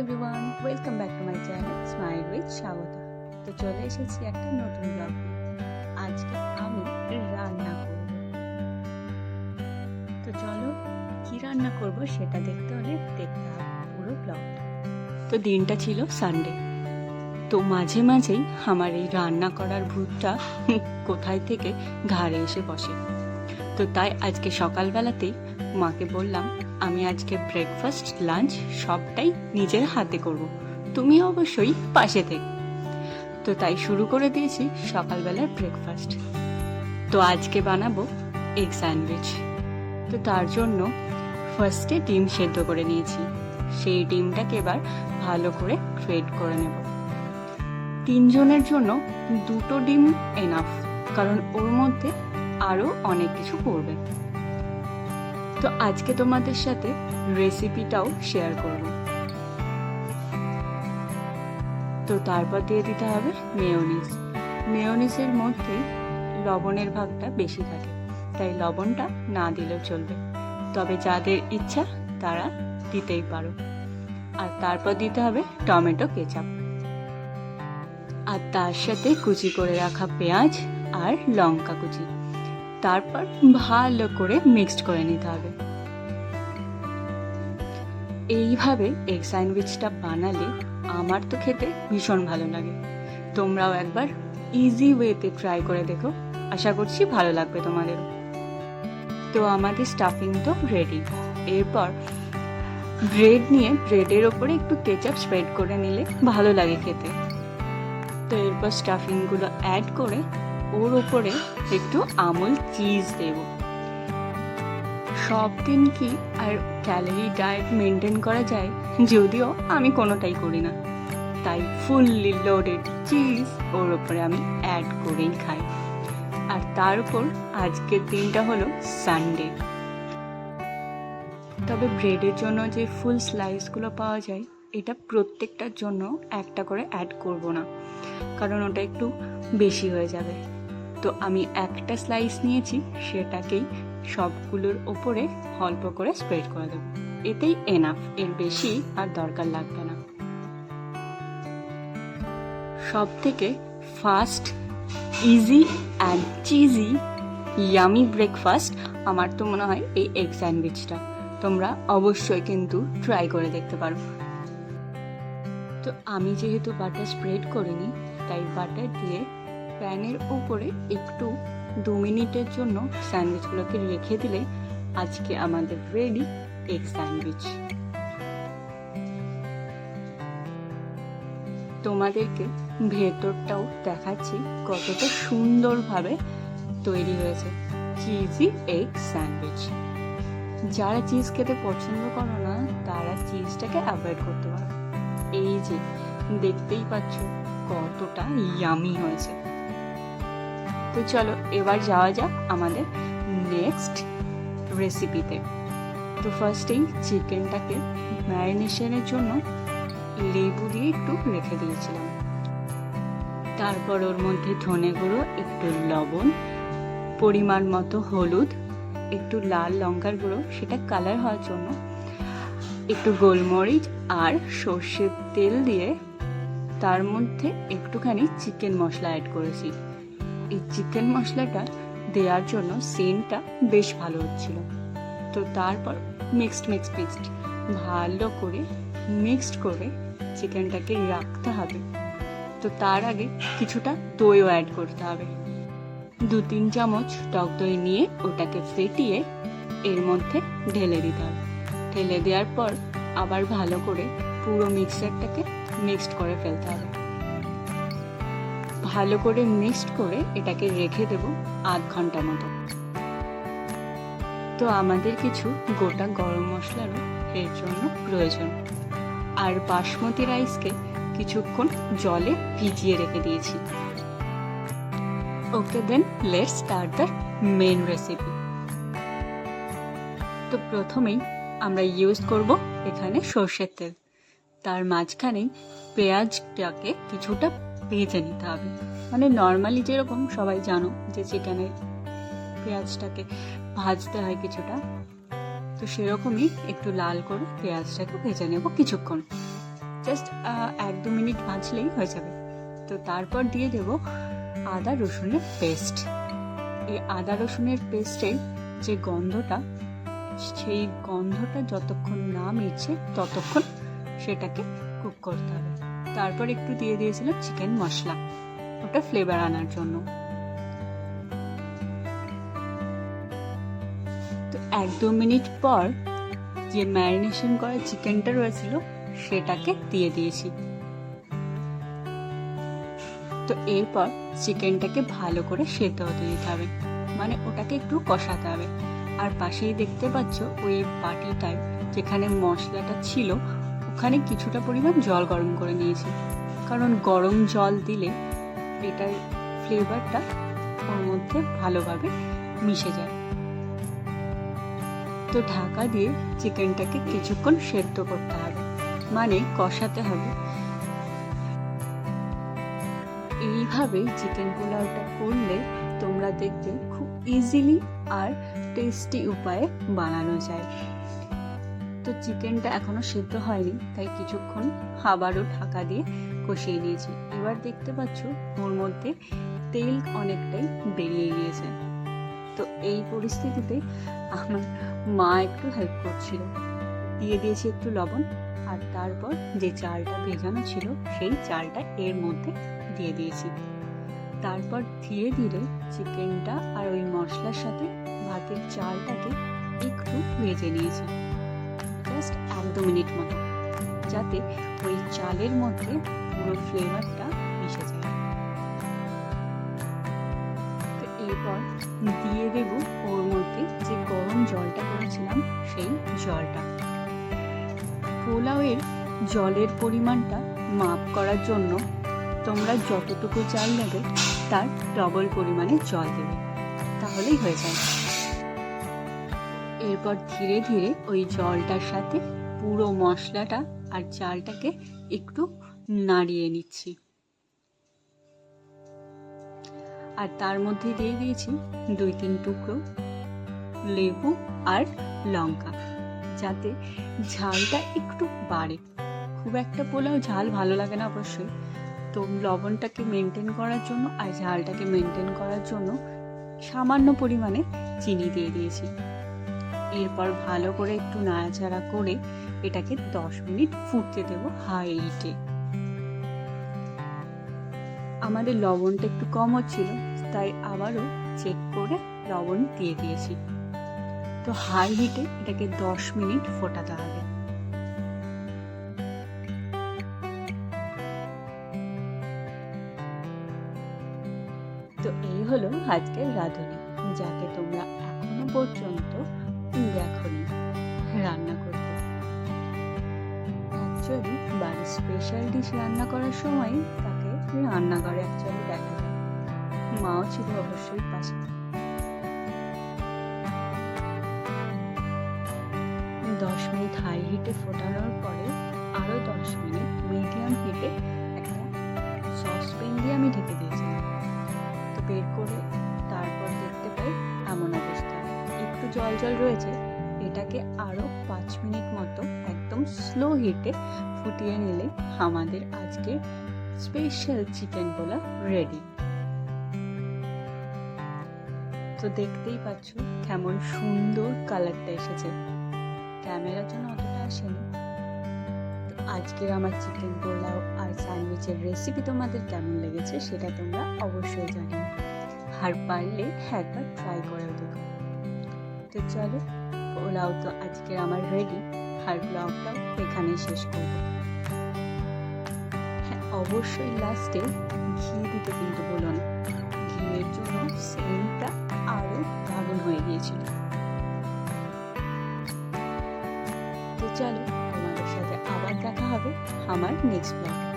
Everyone welcome back to my channel smile with তো চলে এসেছি একটা নতুন ব্লগ আজকে আমি রান্না করব। তো চলো, কি রান্না করব সেটা দেখতে হলে দেখতে হবে পুরো ব্লগটা তো দিনটা ছিল সানডে তো মাঝে মাঝেই আমার এই রান্না করার ভূতটা কোথায় থেকে ঘাড়ে এসে বসে। তো তাই আজকে সকালবেলাতেই মাকে বললাম আমি আজকে ব্রেকফাস্ট লাঞ্চ সবটাই নিজের হাতে করব। তুমি অবশ্যই পাশে থেকে। তো তাই শুরু করে দিয়েছি সকালবেলার ব্রেকফাস্ট তো আজকে বানাবো এগ স্যান্ডউইচ তো তার জন্য ফার্স্টে ডিম সেদ্ধ করে নিয়েছি। সেই ডিমটাকে এবার ভালো করে গ্রেড করে নেব। তিনজনের জন্য দুটো ডিম এনাফ কারণ ওর মধ্যে আরও অনেক কিছু পড়বে। তো আজকে তোমাদের সাথে রেসিপিটাও শেয়ার করব। তো তারপর দিয়ে দিতে হবে মেয়োনিজ মেয়োনিজের মধ্যে লবণের ভাগটা বেশি থাকে, তাই লবণটা না দিলেও চলবে। তবে যাদের ইচ্ছা, তারা দিতেই পারো। আর তারপর দিতে হবে টমেটো কেচাপ। আর তার সাথে কুচি করে রাখা পেঁয়াজ আর লঙ্কা কুচি। তারপর ভালো করে মিক্সড করে নিতে হবে। এইভাবে এগ স্যান্ডউইচটা বানালে আমার তো খেতে ভীষণ ভালো লাগে। তোমরাও একবার ইজি ওয়েতে ট্রাই করে দেখো। আশা করছি ভালো লাগবে তোমাদের তো আমাদের স্টাফিং তো রেডি এরপর ব্রেড নিয়ে ব্রেডের ওপরে একটু কেচাপ স্প্রেড করে নিলে ভালো লাগে খেতে। তো এরপর স্টাফিংগুলো অ্যাড করে ওর ওপরে একটু আমুল চিজ দেব। সব দিন কি আর ক্যালোরি ডায়েট মেনটেন করা যায় যদিও আমি কোনোটাই করি না। তাই ফুললি লোডেড চিজ ওর ওপরে আমি অ্যাড করেই খাই। আর তার উপর আজকের দিনটা হলো সানডে তবে ব্রেডের জন্য যে ফুল স্লাইসগুলো পাওয়া যায়, এটা প্রত্যেকটার জন্য একটা করে অ্যাড করব না। কারণ ওটা একটু বেশি হয়ে যাবে। তো আমি একটা স্লাইস নিয়েছি, সেটাকেই সবগুলোর ওপরে অল্প করে স্প্রেড করে দেবো। এতেই এনাফ এর বেশি আর দরকার লাগবে না। সব থেকে fast easy and cheesy yummy breakfast আমার তো মনে হয় এই এগ স্যান্ডউইচটা তোমরা অবশ্যই কিন্তু ট্রাই করে দেখতে পারো। তো আমি যেহেতু বাটার স্প্রেড করিনি, তাই বাটার দিয়ে প্যানের উপরে একটু দু মিনিটের জন্য স্যান্ডউইচগুলোকে রেখে দিলে আজকে আমাদের রেডি এগ স্যান্ডউইচ। তোমাদেরকে ভেতরটাও দেখাচ্ছি কতটা সুন্দরভাবে তৈরি হয়েছে চিজি এগ স্যান্ডউইচ। যারা চিজ খেতে পছন্দ করো না, তারা চিজটাকে অ্যাভয়েড করতে পারো। এই যে দেখতেই পাচ্ছ কতটা ইয়ামি হয়েছে। তো চলো, এবার যাওয়া যাক আমাদের নেক্সট রেসিপিতে তো ফার্স্টেই চিকেনটাকে ম্যারিনেশনের জন্য লেবু দিয়ে একটু রেখে দিয়েছিলাম। তারপর ওর মধ্যে ধনে গুঁড়ো, একটু লবণ, পরিমাণ মতো হলুদ, একটু লাল লঙ্কার গুঁড়ো, সেটা কালার হওয়ার জন্য একটু গোলমরিচ আর সর্ষের তেল দিয়ে তার মধ্যে একটুখানি চিকেন মশলা অ্যাড করেছি। এই চিকেন মশলাটা দেওয়ার জন্য সেন্টটা বেশ ভালো হচ্ছিল। তো তারপর মিক্সড মিক্সড মিক্সড ভালো করে মিক্সড করে চিকেনটাকে রাখতে হবে। তো তার আগে কিছুটা দইও অ্যাড করতে হবে। দু, তিন চামচ টক দই নিয়ে ওটাকে ফেটিয়ে এর মধ্যে ঢেলে দিতে হবে। ঢেলে দেওয়ার পর আবার ভালো করে পুরো মিক্সারটাকে মিক্সড করে ফেলতে হবে। ভালো করে মিক্সড করে এটাকে রেখে দেব আধ ঘণ্টা মতো। তো আমাদের কিছু গোটা গরম মশলারও এর জন্য প্রয়োজন। আর বাসমতি রাইসকে কিছুক্ষণ জলে ভিজিয়ে রেখে দিয়েছি। Okay then let's start the main recipe তো প্রথমেই আমরা ইউজ করব এখানে সর্ষের তেল। তার মাঝখানেই পেঁয়াজটাকে কিছুটা ভেজে নিতে হবে। মানে নর্মালি যেরকম সবাই জানো যে চিকেনের পেঁয়াজটাকে ভাজতে হয় কিছুটা, তো সেরকমই একটু লাল করে পেঁয়াজটাকে ভেজে নেব কিছুক্ষণ। জাস্ট এক দু মিনিট ভাজলেই হয়ে যাবে। তো তারপর দিয়ে দেব আদা রসুনের পেস্ট এই আদা রসুনের পেস্টের যে গন্ধটা, সেই গন্ধটা যতক্ষণ না মিটছে ততক্ষণ সেটাকে কুক করতে হবে। তারপর একটু দিয়ে দিয়েছিলাম চিকেন মশলা। ওটা ফ্লেভার আনার জন্য। তো এক দু মিনিট পর যে ম্যারিনেশন করা চিকেনটা রয়েছিল, সেটাকে দিয়ে দিয়েছি। তো এরপর চিকেনটাকে ভালো করে সেদ্ধ হতে দিতে হবে। মানে ওটাকে একটু কষাতে হবে। আর পাশেই দেখতে পাচ্ছ ওই বাটিটায় যেখানে মশলাটা ছিল ওখানে কিছুটা পরিমাণ জল গরম করে নিয়েছি। কারণ গরম জল দিলে এটার ফ্লেভারটা ওর মধ্যে ভালোভাবে মিশে যায়। তো ঢাকা দিয়ে চিকেনটাকে কিছুক্ষণ সেদ্ধ করতে হবে। মানে কষাতে হবে। এইভাবে চিকেন পোলাওটা করলে তোমরা দেখবে খুব ইজিলি আর টেস্টি উপায়ে বানানো যায়। তো চিকেনটা এখনও সেদ্ধ হয়নি, তাই কিছুক্ষণ আবারও ঢাকা দিয়ে কষিয়ে নিয়েছি। এবার দেখতে পাচ্ছ, ওর মধ্যে তেল অনেকটাই বেরিয়ে গিয়েছে। তো এই পরিস্থিতিতে আমার মা একটু হেল্প করছিল। দিয়ে দিয়েছি একটু লবণ, আর তারপর যে চালটা ভেজানো ছিল, সেই চালটা এর মধ্যে দিয়ে দিয়েছি। তারপর ধীরে ধীরে চিকেনটা আর ওই মশলার সাথে ভাতের চালটাকে একটু ভেজে নিয়েছি। এক দু মিনিট মতো, যাতে ওই চালের মধ্যে পুরো ফ্লেভারটা মিশে যায়। তো এরপর দিয়ে দেব ওর মধ্যে যে গরম জলটা করেছিলাম, সেই জলটা। পোলাওয়ের জলের পরিমাণটা মাপ করার জন্য তোমরা যতটুকু চাল নেবে, তার ডবল পরিমাণে জল দেবে। তাহলেই হয়ে যায়। এরপর ধীরে ধীরে ওই জলটার সাথে পুরো মশলাটা আর চালটাকে একটু নাড়িয়ে নিচ্ছি। আর তার মধ্যে দিয়ে দিয়েছি দুই তিন টুকরো লেবু আর লঙ্কা, যাতে ঝালটা একটু বাড়ে। খুব একটা পোলাও ঝাল ভালো লাগে না অবশ্যই। তো লবণটাকে মেনটেন করার জন্য আর ঝালটাকে মেনটেন করার জন্য সামান্য পরিমাণে চিনি দিয়ে দিয়েছি। এরপর ভালো করে একটু নাড়াচাড়া করে এটাকে দশ মিনিট ফুটতে দেব হাই হিটে আমাদের লবণটা একটু কম হচ্ছিল তাই আবারও চেক করে লবণ দিয়ে দিয়েছি। তো হাই হিটে এটাকে দশ মিনিট ফোটাতে হবে। তো এই হলো আজকের রাঁধুনি, যাকে তোমরা এখনও পর্যন্ত দেখনি, রান্না করতে অ্যাকচুয়ালি বাড়ির স্পেশাল ডিশ রান্না করার সময় তাকে রান্নাঘরে অ্যাকচুয়ালি দেখা যায়। মাও ছিল অবশ্যই পাশে। দশ মিনিট হাই হিটে ফোটানোর পরে আরও দশ মিনিট মিডিয়াম হিটে একটা সসপ্যান দিয়ে আমি ঢেকে দিয়েছিলাম। তো বের করে তারপর দেখতে পাই এমন অবস্থা। একটু জল জল রয়েছে, এটাকে আরও পাঁচ মিনিট মতো একদম স্লো হিটে ফুটিয়ে নিলে আমাদের আজকে স্পেশাল চিকেন পোলা রেডি তো দেখতেই পাচ্ছ কেমন সুন্দর কালারটা এসেছে। ক্যামেরার জন্য অতটা আসেনি। আজকের আমার চিকেন পোলাও আর স্যান্ডউইচের রেসিপি তোমাদের কেমন লেগেছে সেটা তোমরা অবশ্যই জানিও। আর পারলে একবার ট্রাই করেও দেখো। তো চলো, পোলাও তো আজকের আমার রেডি আর ব্লগটাও এখানেই শেষ করব। হ্যাঁ অবশ্যই লাস্টে ঘি দিতে কিন্তু বলুন ঘিয়ের জন্য সেন্টটা আরও দারুণ হয়ে গিয়েছিল। তো চলো তোমাদের সাথে আবার দেখা হবে আমার নেক্সট ব্লগে